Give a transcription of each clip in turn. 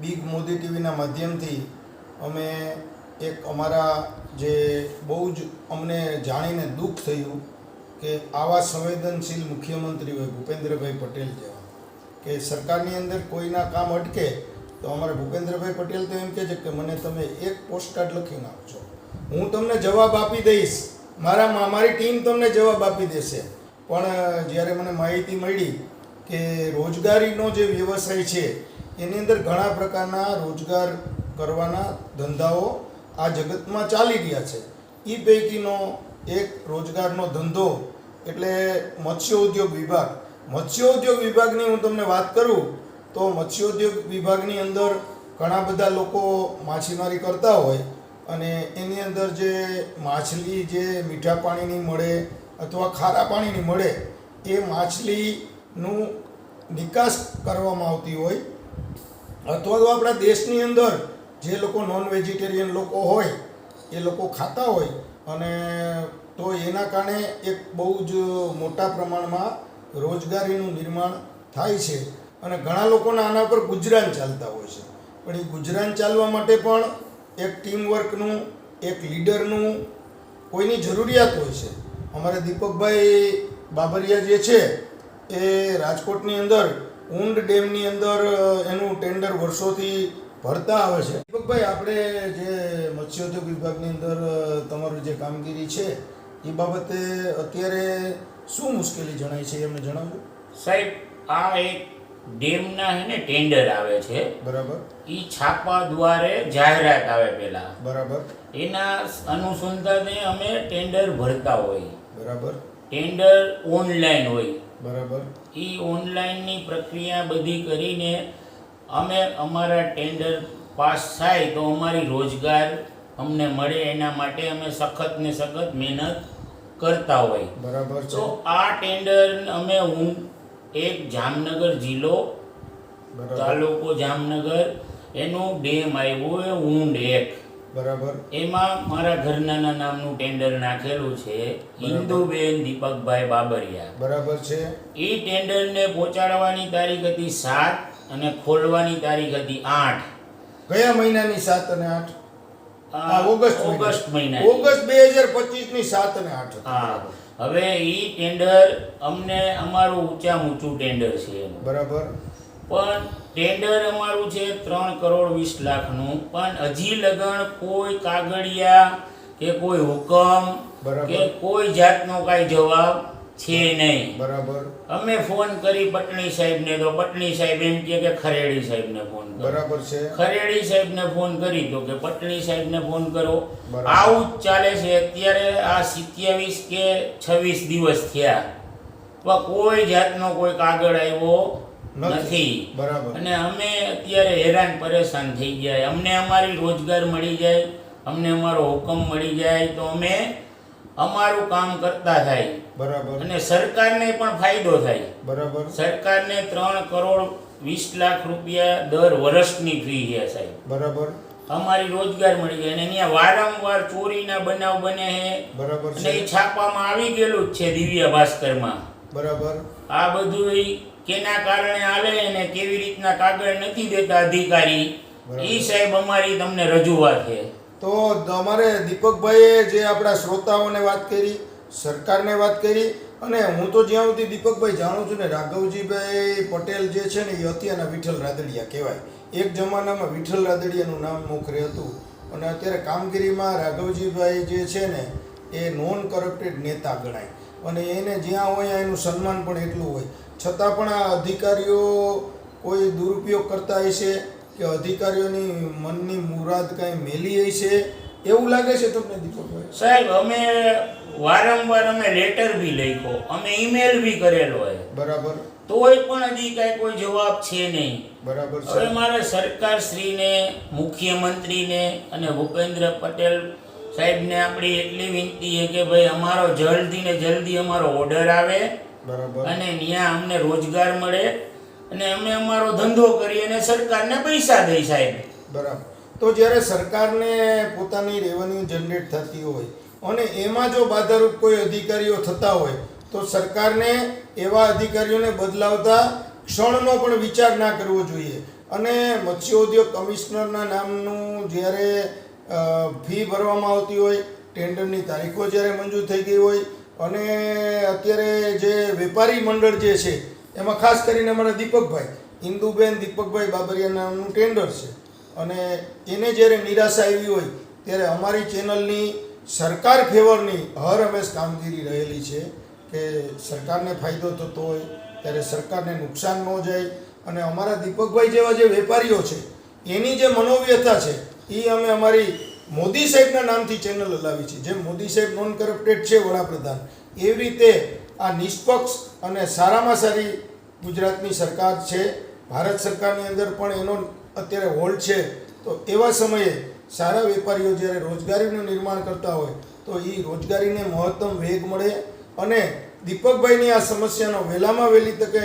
Big Modi ટીવીના માધ્યમથી અમે એક અમારા જે બહુ જ અમને જાણીને દુઃખ થયું કે આવા સંવેદનશીલ મુખ્યમંત્રી હોય ભૂપેન્દ્રભાઈ પટેલ જેવા, કે સરકારની અંદર કોઈના કામ અટકે તો અમારા ભૂપેન્દ્રભાઈ પટેલ તો એમ કહે છે કે મને તમે એક પોસ્ટકાર્ડ લખી નાખજો હું તમને જવાબ આપી દઈશ. મારા મારી ટીમ તમને જવાબ આપી દેશે. પણ જ્યારે મને માહિતી મળી કે રોજગારીનો જે વ્યવસાય છે એની અંદર ઘણા પ્રકારના રોજગાર કરવાના ધંધાઓ આ જગતમાં ચાલી રહ્યા છે. એ પૈકીનો એક રોજગારનો ધંધો એટલે મત્સ્ય ઉદ્યોગ વિભાગ. મત્સ્ય ઉદ્યોગ વિભાગની હું તમને વાત કરું તો મત્સ્ય ઉદ્યોગ વિભાગની અંદર ઘણા બધા લોકો માછીમારી કરતા હોય અને એની અંદર જે માછલી જે મીઠા પાણીની મળે અથવા ખારા પાણીની મળે એ માછલીનું નિકાસ કરવામાં આવતી હોય અથવા તો આપણા દેશની અંદર જે લોકો નોન વેજીટેરિયન લોકો હોય, એ લોકો ખાતા હોય અને તો એના કારણે એક બહુ જ મોટા પ્રમાણમાં રોજગારીનું નિર્માણ થાય છે. અને ઘણા લોકોના આના પર ગુજરાન ચાલતા હોય છે. પણ એ ગુજરાન ચાલવા માટે પણ એક ટીમ વર્કનું એક લીડરનું કોઈની જરૂરિયાત હોય છે. અમારે દીપકભાઈ બાબરિયા જે છે, એ રાજકોટની અંદર ઊંડ ડેમની અંદર એનું ટેન્ડર વર્ષોથી ભરતા આવે છે. દીપકભાઈ આપણે જે મત્સ્યોદ્યોગ વિભાગની અંદર તમારું જે કામગીરી છે એ બાબતે અત્યારે શું મુશ્કેલી જણાય છે એમને જણાવજો. સાહેબ આ એક ડેમના હે ને ટેન્ડર આવે છે. બરાબર. એ છાપા દ્વારે જાહેરાત આવે પહેલા બરાબર. એના અનુસંધાને અમે ટેન્ડર ભરતા હોય. બરાબર. ટેન્ડર ઓનલાઈન હોય. બરાબર. એ ઓનલાઈનની પ્રક્રિયા બધી કરીને અમે અમારા ટેન્ડર પાસ થાય તો અમારી રોજગાર અમને મળે એના માટે અમે સખત ને સખત મહેનત કરતા હોય. બરાબર તો આ ટેન્ડર અમે હું એક જામનગર જિલ્લો તાલુકો જામનગર એનું ડેમ આવ્યું એ ઊંડ એક. બરાબર. એમાં મારા ઘરનાના નામનું ટેન્ડર નાખેલું છે ઇન્દુબેન દીપકભાઈ બાબરિયા. બરાબર છે. એ ટેન્ડરને પહોંચાડવાની તારીખ હતી સાત અને ખોલવાની તારીખ હતી આઠ. કયા મહિનાની સાત અને આઠ? ઓગસ્ટ ઓગસ્ટ મહિના ઓગસ્ટ બે હજાર પચીસની સાત અને આઠ હા. હવે એ ટેન્ડર અમને અમારું ઊંચા ઊંચું ટેન્ડર છે બરાબર. પણ ટેન્ડર અમારું છે ત્રણ કરોડ વીસ લાખનું. પણ હજી લગન કોઈ કાગળિયા કે કોઈ હુકમ. કે કોઈ જાતનો કાંઈ જવાબ છે નહીં. બરાબર. અમે ફોન કરી પટણી સાહેબને તો પટણી સાહેબ એમ કે કે ખરેડી સાહેબને ફોન કરો. બરાબર છે. ખરેડી સાહેબને ફોન કરી તો કે પટણી સાહેબને ફોન કરો. આવું જ ચાલે છે. અત્યારે આ સિત્યાવીસ કે છવ્વીસ દિવસ થયા. કોઈ જાતનો કોઈ કાગળ આવ્યો નથી. બરાબર. અને અમે અત્યારે હેરાન પરેશાન થઈ ગયા. અમને અમારી રોજગાર મળી જાય અમને અમારો હુકમ મળી જાય તો અમે અમારું કામ કરતા થાય. બરાબર. અને સરકારને પણ ફાયદો થાય. બરાબર. સરકારને ત્રણ કરોડ વીસ લાખ રૂપિયા દર વર્ષની ફી છે સાહેબ. બરાબર. અમારી રોજગાર મળી જાય. અને અહીંયા વારંવાર ચોરીના બનાવ બને છે. બરાબર અને એ છાપવામાં આવી ગયેલું જ છે દિવ્ય ભાસ્કરમાં. બરાબર. આ બધું કેના કારણે આવે અને કેવી રીતના કાગળ નથી દેતા અધિકારી? એ સાહેબ અમારી તમને રજૂઆત છે. તો અમારે દીપકભાઈએ જે આપણા શ્રોતાઓને વાત કરી સરકારને વાત કરી અને હું તો જ્યાં સુધી દીપકભાઈ જાણું છું ને રાઘવજીભાઈ પટેલ જે છે ને એ અત્યારના વિઠ્ઠલ રાદડિયા કહેવાય. એક જમાનામાં વિઠ્ઠલ રાદડિયાનું નામ મોખરે હતું. અને અત્યારે કામગીરીમાં રાઘવજીભાઈ જે છે ને એ નોન કરપ્ટેડ નેતા ગણાય. અને એને જ્યાં હોય એનું સન્માન પણ એટલું હોય. છતાં પણ આ અધિકારીઓ કોઈ દુરુપયોગ કરતા હશે કે અધિકારીઓની મનની મુરાદ કાંઈ મેલી હશે એવું લાગે છે તમને દીપકભાઈ? સાહેબ અમે વારંવાર અમે લેટર બી લખ્યો. અમે ઈમેલ બી કરેલો હોય. બરાબર. તોય પણ હજી કાંઈ કોઈ જવાબ છે નહીં. બરાબર હવે છે મારે સરકારશ્રીને મુખ્યમંત્રીને અને ભૂપેન્દ્ર પટેલ સાહેબને આપણી એટલી વિનંતી છે કે ભાઈ અમારો જલ્દી ને જલ્દી અમારો ઓર્ડર આવે. બરાબર. અને ત્યાં અમને રોજગાર મળે અને અમે અમારો ધંધો કરીએ અને સરકારને પૈસા દઈ સાહેબ. બરાબર. તો જ્યારે સરકારને પોતાની રેવન્યુ જનરેટ થતી હોય અને એમાં જો બાધારૂપ કોઈ અધિકારીઓ થતા હોય તો સરકારને એવા અધિકારીઓને બદલાવતા ક્ષણનો પણ વિચાર ના કરવો જોઈએ. અને મત્સ્ય ઉદ્યોગ કમિશનરના નામનું જ્યારે ફી ભરવામાં આવતી હોય ટેન્ડરની તારીખો જ્યારે મંજૂર થઈ ગઈ હોય અને અત્યારે જે વેપારી મંડળ જે છે, એમાં ખાસ કરીને અમારા દીપકભાઈ, ઇન્દુબેન દીપકભાઈ બાબરિયા નામનું ટેન્ડર છે. અને એને જ્યારે નિરાશા આવી હોય, ત્યારે અમારી ચેનલની સરકાર ફેવરની હર હંમેશ કામગીરી રહેલી છે કે સરકારને ફાયદો થતો હોય, ત્યારે સરકારને નુકસાન ન જાય. અને અમારા દીપકભાઈ જેવા જે વેપારીઓ છે, એની જે મનોવ્યથા છે એ અમે અમારી મોદી સાહેબના નામથી ચેનલ હલાવી છે. જેમ મોદી સાહેબ નોન કરપ્ટેડ છે વડાપ્રધાન, એવી રીતે આ નિષ્પક્ષ અને સારામાં સારી ગુજરાતની સરકાર છે. ભારત સરકારની અંદર પણ એનો અત્યારે હોલ્ડ છે. તો એવા સમયે સારા વેપારીઓ જ્યારે રોજગારીનું નિર્માણ કરતા હોય, તો એ રોજગારીને મહત્તમ વેગ મળે અને દીપકભાઈની આ સમસ્યાનો વહેલામાં વહેલી તકે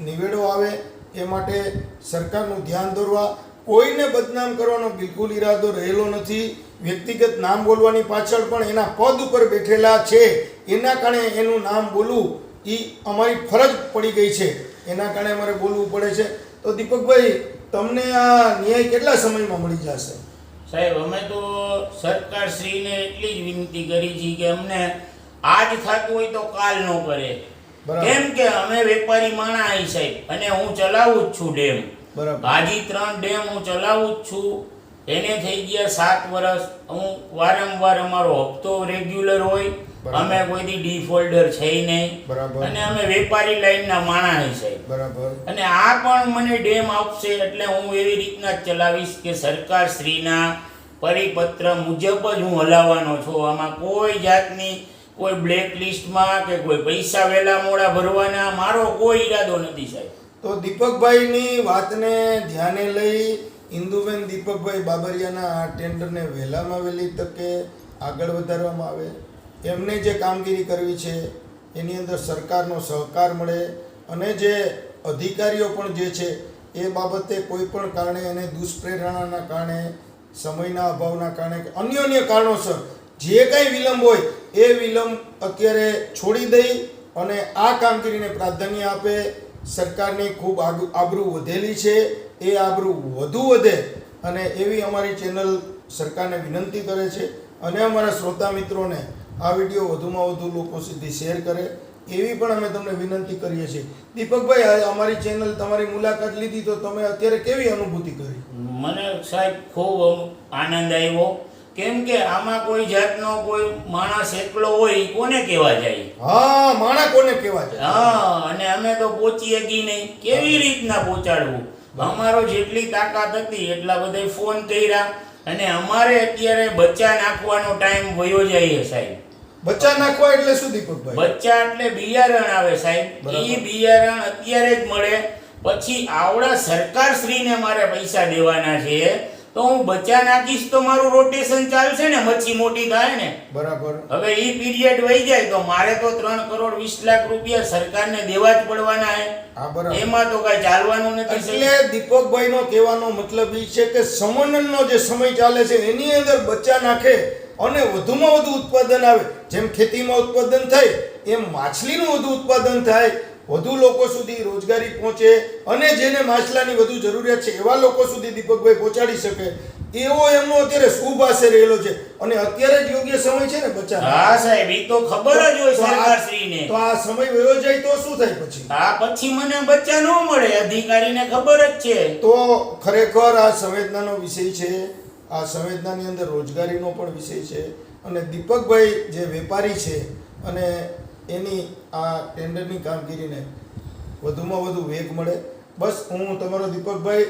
નિવેડો આવે એ માટે સરકારનું ધ્યાન દોરવા. કોઈને બદનામ કરવાનો બિલકુલ ઈરાદો રહેલો નથી. વ્યક્તિગત નામ બોલવાની પાછળ પણ એના પદ ઉપર બેઠેલા છે. એના કારણે એનું નામ બોલવું એ અમારી ફરજ પડી ગઈ છે. એના કારણે અમારે બોલવું પડે છે. તો દીપકભાઈ તમને આ ન્યાય કેટલા સમયમાં મળી જશે? સાહેબ અમે તો સરકારશ્રીને એટલી જ વિનંતી કરી છે કે અમને આજ થતું હોય તો કાલ ન કરે. બરાબર. કેમ કે અમે વેપારી માણા સાહેબ અને હું ચલાવું જ છું ડેમ. બરાબર. હાજી ત્રણ ડેમ હું ચલાવું જ છું. એને થઈ ગયા સાત વર્ષ હું વારંવાર અમારો હપ્તો રેગ્યુલર હોય. અમે કોઈથી ડિફોલ્ડર છે નહીં. અને અમે વેપારી લાઈનના માણા છે. અને આ પણ મને ડેમ આપશે એટલે હું એવી રીતના જ ચલાવીશ કે સરકાર શ્રીના પરિપત્ર મુજબ જ હું હલાવવાનો છું. આમાં કોઈ જાતની કોઈ બ્લેક લિસ્ટમાં કે કોઈ પૈસા વહેલા મોડા ભરવાના મારો કોઈ ઈરાદો નથી સાહેબ. તો દીપકભાઈની વાતને ધ્યાને લઈ ઇન્દુબેન દીપકભાઈ બાબરિયાના આ ટેન્ડરને વહેલામાં વહેલી તકે આગળ વધારવામાં આવે. એમને જે કામગીરી કરવી છે, એની અંદર સરકારનો સહકાર મળે અને જે અધિકારીઓ પણ જે છે, એ બાબતે કોઈ પણ કારણે અને દુષ્પ્રેરણાના કારણે, સમયના અભાવના કારણે અન્ય અન્ય કારણોસર જે કાંઈ વિલંબ હોય, એ વિલંબ અત્યારે છોડી દઈ અને આ કામગીરીને પ્રાધાન્ય આપે. સરકારની ખૂબ આગ, આબરૂ વધેલી છે. એ આબરૂ વધુ વધે અને એવી અમારી ચેનલ સરકારને વિનંતી કરે છે અને અમારા શ્રોતા મિત્રોને આ વીડિયો વધુમાં વધુ લોકો સુધી શેર કરે એવી પણ અમે તમને વિનંતી કરીએ છીએ. દીપકભાઈ અમારી ચેનલ તમારી મુલાકાત લીધી તો તમે અત્યારે કેવી અનુભૂતિ કરી? મને સાહેબ ખૂબ આનંદ આવ્યો. કેમ કે આમાં કોઈ જાતનો કોઈ માણસ એકલો હોય કોને કહેવા જાય? હા માણસ કોને કહેવા જાય? હા અને અમે તો પહોંચીએ શકી નહીં? કેવી રીતના પહોંચાડવું? અમારો જેટલી તાકાત હતી એટલા બધા ફોન કર્યા અને અમારે અત્યારે બચ્ચા નાખવાનો ટાઈમ વયો જાય સાહેબ. બચ્ચા નાખવા એટલે શું દીપકભાઈ? બચ્ચા એટલે બિયારણ આવે સાહેબ. એ બિયારણ અત્યારે જ મળે. પછી આવડા સરકાર શ્રીને મારે પૈસા દેવાના છે. તો હું બચ્ચા નાખીશ તો મારું રોટેશન ચાલશે ને મચ્છી મોટી થાય ને. બરાબર. હવે એ પીરિયડ વહી જાય તો મારે તો ત્રણ કરોડ વીસ લાખ રૂપિયા સરકારને દેવા જ પડવાના હે હા બરાબર. એમાં તો કઈ ચાલવાનું નથી એટલે એટલે દીપકભાઈનો કહેવાનો મતલબ એ છે કે સમનનનો જે સમય ચાલે છે એની અંદર બચ્ચા નાખે અને વધુમાં વધુ ઉત્પાદન આવે. જેમ ખેતીમાં ઉત્પાદન થાય એમ માછલીનું વધુ ઉત્પાદન થાય વધુ લોકો સુધી રોજગારી પહોંચે અને જેને માછલાની વધુ જરૂરિયાત છે એવા લોકો સુધી દીપકભાઈ પહોંચાડી શકે. એવો એમનો અત્યારે શુભ આશરે રહેલો છે. અને અત્યારે જ યોગ્ય સમય છે ને બચ્ચા હા સાહેબ એ તો ખબર જ હોય સરકારશ્રીને. તો આ સમય વયો જાય તો શું થાય પછી? આ પછી મને બચ્ચા ન મળે અધિકારીને ખબર જ છે. તો ખરેખર આ સંવેદનાનો વિષય છે. આ સંવેદનાની અંદર રોજગારીનો પણ વિષય છે. અને દીપકભાઈ જે વેપારી છે અને એની આ ટેન્ડરની કામગીરીને વધુમાં વધુ વેગ મળે. બસ હું તમારો દીપકભાઈ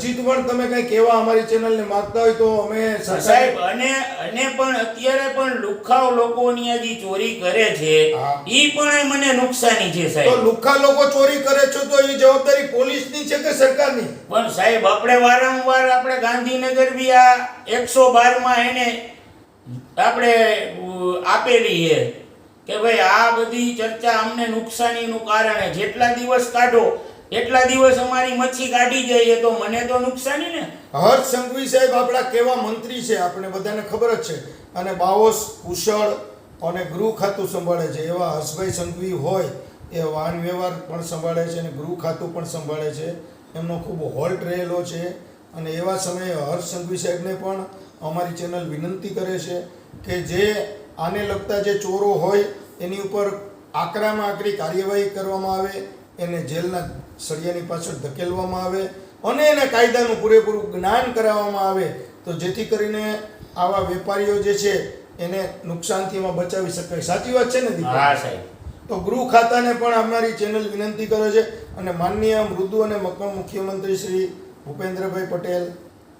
હજી પણ તમે કઈ કેવા અમારી ચેનલને માંગતા હોય તો અમે સાહેબ અને અને પણ અત્યારે પણ લુખાવ લોકોની આ જે ચોરી કરે છે. ઈ પણ મને નુકસાની છે તો સાહેબ લુખ્ખા લોકો ચોરી કરે છે તો એ જવાબદારી પોલીસની છે કે સરકારની? પણ સાહેબ આપણે વારંવાર આપણે ગાંધીનગર બી આ એકસો બારમાં એને આપણે આપેલી છે. કે ભાઈ, આ બધી ચર્ચા અમને નુકસાનીનું કારણ જેટલા દિવસ કાઢો, એટલા દિવસ અમારી મચ્છી કાઢી જઈએ તો મને તો નુકસાની ને. હર્ષ સંઘવી સાહેબ આપણા કેવા મંત્રી છે આપણે બધાને ખબર જ છે. અને બાઓસ કુશળ અને ગૃહ ખાતું સંભાળે છે. એવા હર્ષભાઈ સંઘવી હોય, એ વાહન વ્યવહાર પણ સંભાળે છે અને ગૃહ ખાતું પણ સંભાળે છે. એમનો ખૂબ હોલ્ટ રહેલો છે. અને એવા સમયે હર્ષ સંઘવી સાહેબને પણ અમારી ચેનલ વિનંતી કરે છે કે જે આને લગતા જે ચોરો હોય એની ઉપર આકરામાં આકરી કાર્યવાહી કરવામાં આવે એને જેલના સળિયાની પાછળ ધકેલવામાં આવે અને એને કાયદાનું પૂરેપૂરું જ્ઞાન કરાવવામાં આવે તો જેથી કરીને આવા વેપારીઓ જે છે એને નુકસાનથીમાં બચાવી શકાય. સાચી વાત છે ને સાહેબ. તો ગૃહ ખાતાને પણ અમારી ચેનલ વિનંતી કરે છે અને માનનીય મૃદુ અને મક્કમ મુખ્યમંત્રી શ્રી ભૂપેન્દ્રભાઈ પટેલ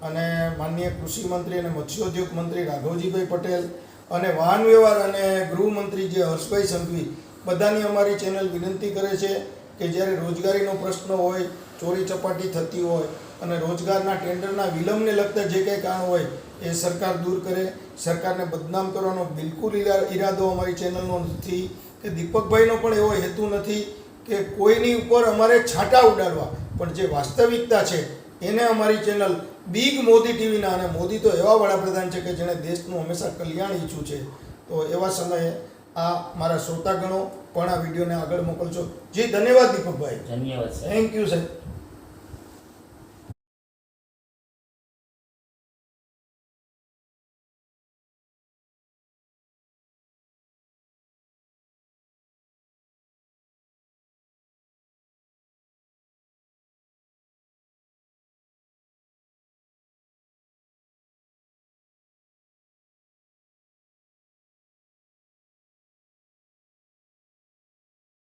અને માનનીય કૃષિ મંત્રી અને મત્સ્યોદ્યોગ મંત્રી રાઘવજીભાઈ પટેલ અને વાહન વ્યવહાર અને ગૃહમંત્રી જે હર્ષભાઈ સંઘવી બધાની અમારી ચેનલ વિનંતી કરે છે કે જ્યારે રોજગારીનો પ્રશ્ન હોય, ચોરી ચપાટી થતી હોય અને રોજગારના ટેન્ડરના વિલંબને લગતા જે કંઈ કામ હોય એ સરકાર દૂર કરે. સરકારને બદનામ કરવાનો બિલકુલ ઈરા- ઈરાદો અમારી ચેનલનો નથી કે દીપકભાઈનો પણ એવો હેતુ નથી કે કોઈની ઉપર અમારે છાંટા ઉડાડવા. પણ જે વાસ્તવિકતા છે એને અમારી ચેનલ બિગ મોદી ટીવીના અને મોદી તો એવા વડાપ્રધાન છે કે જેણે દેશનું હંમેશા કલ્યાણ ઈચ્છું છે. તો એવા સમયે આ મારા શ્રોતાગણો પણ આ વિડીયોને આગળ મોકલજો. જી ધન્યવાદ દીપકભાઈ. ધન્યવાદ થેન્ક યુ સાહેબ